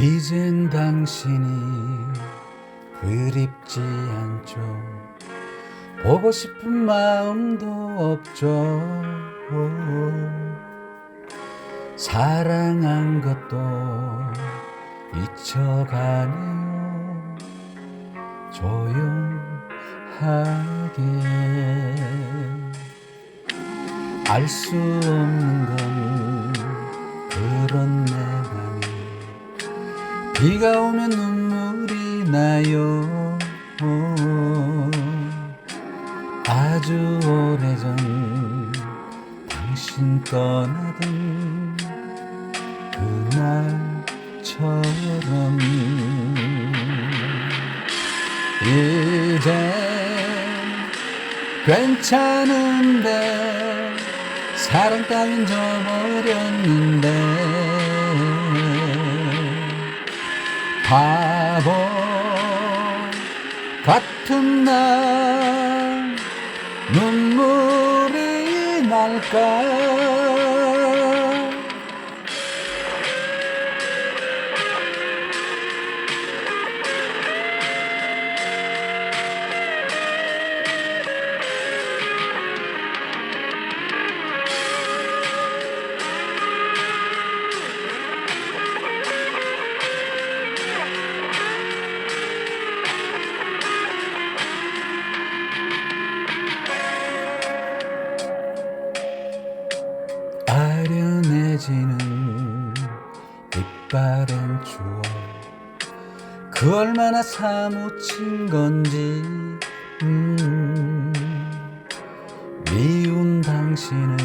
이젠 당신이 그립지 않죠. 보고 싶은 마음도 없죠. 사랑한 것도 잊혀가네요. 조용하게. 알 수 없는 건 비가 오면 눈물이 나요. 아주 오래전 당신 떠나던 그날처럼 이제 괜찮은데 사랑 따윈 저버렸는데 바보 같은 날 눈물이 날까 해지는 빛바랜 추억 그 얼마나 사무친 건지 음, 미운 당신은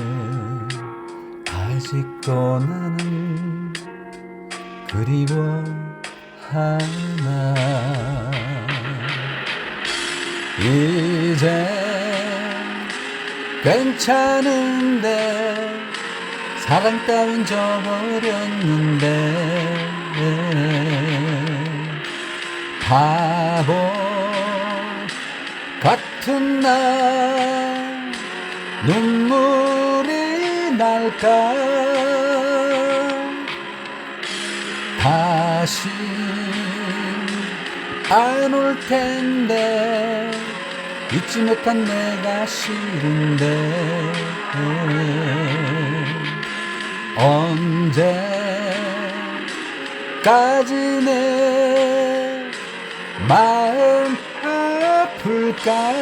아직도 나는 그리워하나. 이제 괜찮은데 사랑 따윈 저버렸는데 바보 같은 날 눈물이 날까? 다시 안 올 텐데 잊지 못한 내가 싫은데 언제까지 내 마음 아플까